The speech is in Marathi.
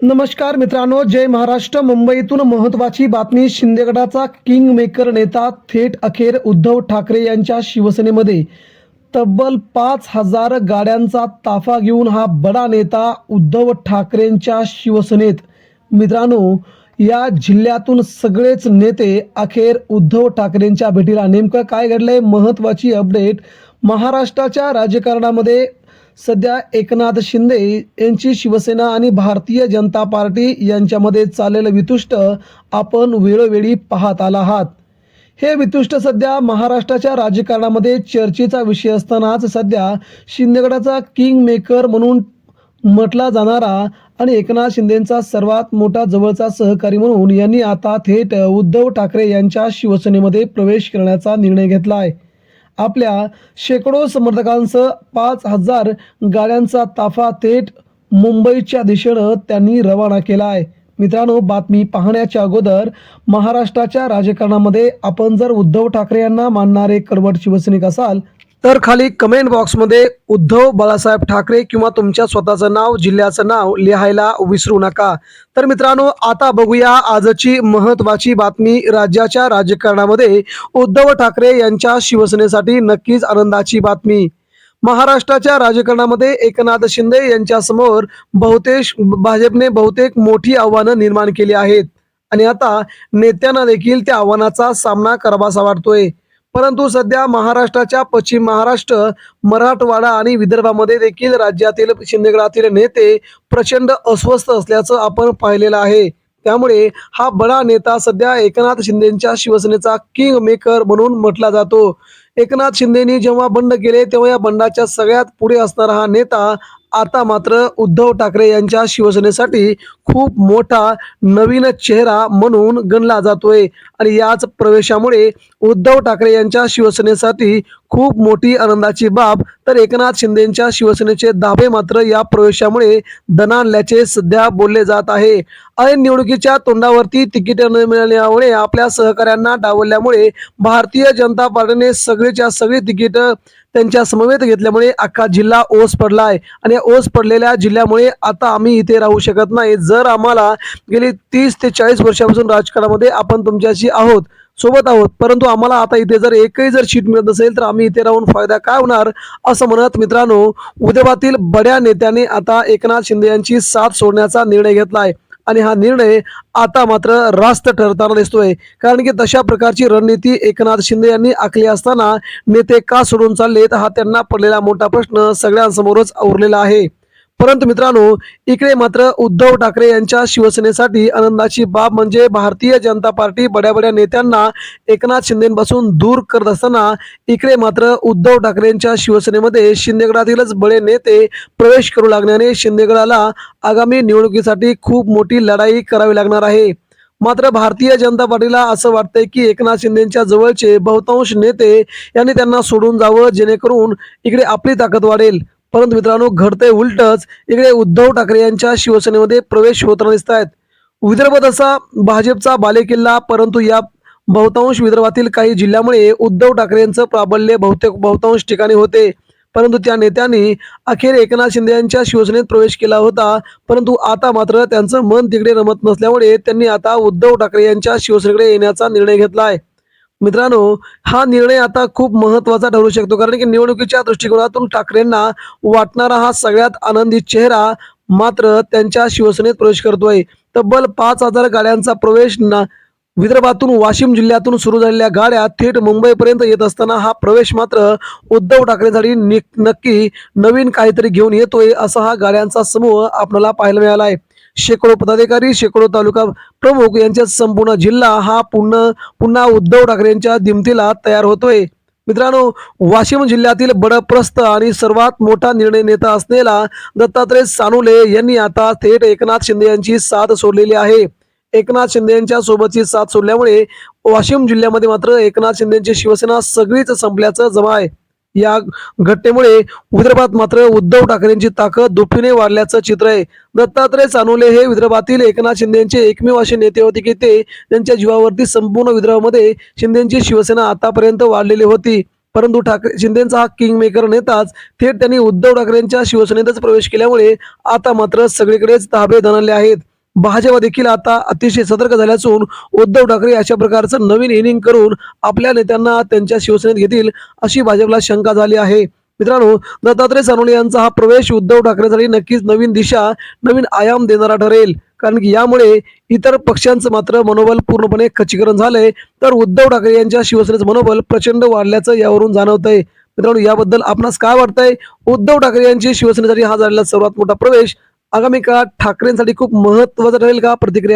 नमस्कार मित्रांनो जय महाराष्ट्र. मुंबईतून महत्त्वाची बातमी शिंदेगडाचा किंग मेकर नेता थेट अखेर उद्धव ठाकरे यांच्या शिवसेनेमध्ये. तब्बल पाच हजार गाड्यांचा ताफा घेऊन हा बडा नेता उद्धव ठाकरेंच्या शिवसेनेत. मित्रांनो या जिल्ह्यातून सगळेच नेते अखेर उद्धव ठाकरेंच्या भेटीला. नेमकं काय घडलंय? महत्त्वाची अपडेट महाराष्ट्राच्या राजकारणामध्ये सध्या एकनाथ शिंदे यांची शिवसेना आणि भारतीय जनता पार्टी यांच्यामध्ये चाललेलं वितुष्ट आपण वेळोवेळी पाहत आला आहात. हे वितुष्ट सध्या महाराष्ट्राच्या राजकारणामध्ये चर्चेचा विषय असतानाच सध्या शिंदेगडाचा किंग मेकर म्हणून म्हटला जाणारा आणि एकनाथ शिंदेंचा सर्वात मोठा जवळचा सहकारी म्हणून यांनी आता थेट उद्धव ठाकरे यांच्या शिवसेनेमध्ये प्रवेश करण्याचा निर्णय घेतला आहे. आपल्या शेकडो समर्थकांसह पाच हजार गाड्यांचा ताफा थेट मुंबईच्या दिशेनं त्यांनी रवाना केला आहे. मित्रांनो बातमी पाहण्याच्या अगोदर महाराष्ट्राच्या राजकारणामध्ये आपण जर उद्धव ठाकरे यांना मानणारे कडवट शिवसैनिक असाल तर खाली कमेंट बॉक्समध्ये उद्धव बाळासाहेब ठाकरे किंवा तुमच्या स्वतःचं नाव जिल्ह्याचं नाव लिहायला विसरू नका. तर मित्रांनो आता बघूया आजची महत्त्वाची बातमी राज्याच्या राजकारणामध्ये उद्धव ठाकरे यांच्या शिवसेनेसाठी नक्कीच आनंदाची बातमी. महाराष्ट्राच्या राजकारणामध्ये एकनाथ शिंदे यांच्यासमोर बहुतेक भाजपने बहुतेक मोठी आव्हानं निर्माण केली आहेत. आणि आता नेत्यांना देखील त्या आव्हानाचा सामना करावासा वाटतोय. परंतु सध्या महाराष्ट्राच्या पश्चिम महाराष्ट्र मराठवाडा आणि विदर्भामध्ये देखील राज्यातील शिंदेगडातील नेते प्रचंड अस्वस्थ असल्याचं आपण पाहिलेलं आहे. त्यामुळे हा बडा नेता सध्या एकनाथ शिंदेच्या शिवसेनेचा किंग मेकर म्हणून म्हटला जातो. एकनाथ शिंदेनी जेव्हा बंड केले तेव्हा या बंडाच्या सगळ्यात पुढे असणारा हा नेता आता मात्र उद्धव ठाकरे यांच्या शिवसेनेसाठी खूप मोठा नवीन चेहरा म्हणून गणला जातोय. आणि याच प्रवेशामुळे उद्धव ठाकरे यांच्या शिवसेनेसाठी खूप मोठी आनंदाची बाब तर एकनाथ शिंदेच्या शिवसेनेचे दावे मात्र या प्रवेशामुळे दणाणल्याचे सध्या बोलले जात आहे. ऐन निवडणुकीच्या तोंडावरती तिकीट न मिळाल्यामुळे आपल्या सहकाऱ्यांना डावलल्यामुळे भारतीय जनता पार्टीने सगळीच्या सगळी तिकीट त्यांच्या समवेत घेतल्यामुळे अख्खा जिल्हा ओस पडलाय. आणि या ओस पडलेल्या जिल्ह्यामुळे आता आम्ही इथे राहू शकत नाही. जर आम्हाला गेली तीस ते चाळीस वर्षापासून राजकारणामध्ये आपण तुमच्याशी आहोत सोबत आहोत. परंतु आम्हाला आता इथे जर एकही जर सीट मिळत नसेल तर आम्ही इथे राहून फायदा काय होणार असं म्हणत मित्रांनो उद्योगातील बड्या नेत्याने आता एकनाथ शिंदे यांची साथ सोडण्याचा निर्णय घेतला आहे आणि हा निर्णय आता मात्र रास्त ठरताना दिसतोय. कारण की तशा प्रकारची रणनीती एकनाथ शिंदे यांनी आखली असताना नेते का सोडून चाललेत हा त्यांना पडलेला मोठा प्रश्न सगळ्यांसमोरच उरलेला आहे. परंतु मित्रांनो इकडे मात्र उद्धव ठाकरे यांच्या शिवसेनेसाठी आनंदाची बाब म्हणजे भारतीय जनता पार्टी बड्या बड्या नेत्यांना एकनाथ शिंदेपासून दूर करत असताना इकडे मात्र उद्धव ठाकरेंच्या शिवसेनेमध्ये शिंदेगडातीलच बडे नेते प्रवेश करू लागल्याने शिंदेगडाला आगामी निवडणुकीसाठी खूप मोठी लढाई करावी लागणार आहे. मात्र भारतीय जनता पार्टीला असं वाटतंय की एकनाथ शिंदेच्या जवळचे बहुतांश नेते यांनी त्यांना सोडून जावं जेणेकरून इकडे आपली ताकद वाढेल. परंतु मित्रांनो घडतंय उलटच इकडे उद्धव ठाकरे यांच्या शिवसेनेमध्ये प्रवेश होताना दिसत आहेत विदर्भात असा भाजपचा बालेकिल्ला परंतु या बहुतांश विदर्भातील काही जिल्ह्यामुळे उद्धव ठाकरे यांचं प्राबल्य बहुतेक बहुतांश ठिकाणी होते. परंतु त्या नेत्यांनी अखेर एकनाथ शिंदे यांच्या शिवसेनेत प्रवेश केला होता. परंतु आता मात्र त्यांचं मन तिकडे रमत नसल्यामुळे त्यांनी आता उद्धव ठाकरे यांच्या शिवसेनेकडे येण्याचा निर्णय घेतला आहे मित्रांनो हा निर्णय आता खूप महत्त्वाचा ठरू शकतो. कारण की निवडणुकीच्या दृष्टिकोनातून ठाकरेंना वाटणारा हा सगळ्यात आनंदी चेहरा मात्र त्यांच्या शिवसेनेत प्रवेश करतोय. तब्बल पाच हजार गाड्यांचा प्रवेश ना विदर्भातून वाशिम जिल्ह्यातून सुरू झालेल्या गाड्या थेट मुंबईपर्यंत येत असताना हा प्रवेश मात्र उद्धव ठाकरेंसाठी नक्की नवीन काहीतरी घेऊन येतोय असा हा गाड्यांचा समूह आपल्याला पाहायला मिळाला आहे शेकडो पदाधिकारी शेकडो तालुका प्रमुख यांच्या संपूर्ण जिल्हा हा पुन्हा पुन्हा उद्धव ठाकरेंच्या दिमतीला तयार होतोय. मित्रांनो वाशिम जिल्ह्यातील बडप्रस्त आणि सर्वात मोठा निर्णय नेता असलेला दत्तात्रय सानुले यांनी आता थेट एकनाथ शिंदे यांची साथ सोडलेली आहे. एकनाथ शिंदे यांच्या सोबतची साथ सोडल्यामुळे वाशिम जिल्ह्यामध्ये मात्र एकनाथ शिंदेची शिवसेना सगळीच संपल्याचं जमा आहे. या घटनेमुळे विदर्भात मात्र उद्धव ठाकरेंची ताकद दुपटीने वाढल्याचं चित्र आहे. दत्तात्रय चानोले हे विदर्भातील एकनाथ शिंदेचे एकमेव असे नेते होते की ते त्यांच्या जीवावरती संपूर्ण विदर्भामध्ये शिंदेची शिवसेना आतापर्यंत वाढलेली होती. परंतु ठाकरे शिंदेचा हा किंग मेकर नेताच थेट त्यांनी उद्धव ठाकरेंच्या शिवसेनेतच प्रवेश केल्यामुळे आता मात्र सगळीकडेच ताबे धनले आहेत. भाजप देखील आता अतिशय सतर्क झाले असून उद्धव ठाकरे अशा प्रकारचं नवीन इनिंग करून आपल्या नेत्यांना त्यांच्या शिवसेनेत घेतील अशी भाजपला शंका झाली आहे. मित्रांनो दत्तात्रय सानोळे यांचा हा प्रवेश उद्धव ठाकरेसाठी नक्कीच नवीन दिशा नवीन आयाम देणारा ठरेल. कारण की यामुळे इतर पक्षांचं मात्र मनोबल पूर्णपणे खच्चीकरण झालंय. तर उद्धव ठाकरे यांच्या शिवसेनेचं मनोबल प्रचंड वाढल्याचं यावरून जाणवतंय. मित्रांनो याबद्दल आपणास काय वाटतंय? उद्धव ठाकरे यांची शिवसेनेसाठी हा झालेला सर्वात मोठा प्रवेश आगामी काळात ठाकरेंसाठी खूप महत्वाचं ठरेल का? प्रतिक्रिया